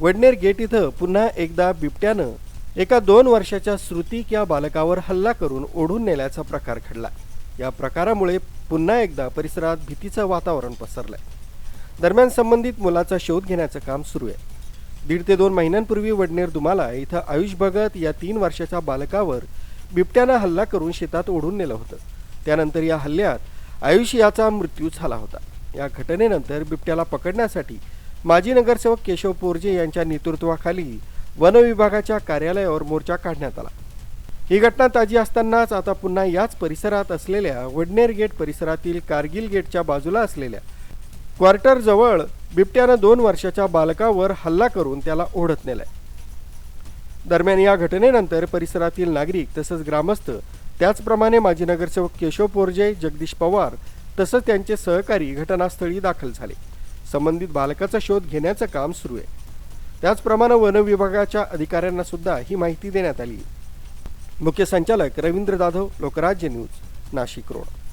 Wadner gate इथं पुन्हा एकदा बिबट्यानं एका दोन वर्षाच्या श्रुतिक या बालकावर हल्ला करून ओढून नेल्याचा प्रकार घडला. या प्रकारामुळे पुन्हा एकदा परिसरात भीतीचं वातावरण पसरलंय. दरम्यान संबंधित मुलाचा शोध घेण्याचं काम सुरू आहे. दीड ते दोन महिन्यांपूर्वी वडनेर दुमाला इथं आयुष भगत या तीन वर्षाच्या बालकावर बिबट्यानं हल्ला करून शेतात ओढून नेलं होतं. त्यानंतर या हल्ल्यात आयुष याचा मृत्यू झाला होता. या घटनेनंतर बिबट्याला पकडण्यासाठी माजी नगरसेवक केशव पोरजे यांच्या नेतृत्वाखाली वनविभागाच्या कार्यालयावर मोर्चा काढण्यात आला. ही घटना ताजी असतानाच आता पुन्हा याच परिसरात असलेल्या वडनेर गेट परिसरातील कारगिल गेटच्या बाजूला असलेल्या क्वार्टरजवळ बिबट्यानं दोन वर्षाच्या बालकावर हल्ला करून त्याला ओढत नेलाय. दरम्यान या घटनेनंतर परिसरातील नागरिक तसंच ग्रामस्थ त्याचप्रमाणे माजी नगरसेवक केशव पोरजे जगदीश पवार तसंच त्यांचे सहकारी घटनास्थळी दाखल झाले. संबंधित बालकाचा शोध घेण्याचं काम सुरू आहे. त्याचप्रमाणे वन विभागाच्या अधिकाऱ्यांना सुद्धा ही माहिती देण्यात आली. मुख्य संचालक रवींद्र जाधव लोकराज्य न्यूज नाशिक रोड.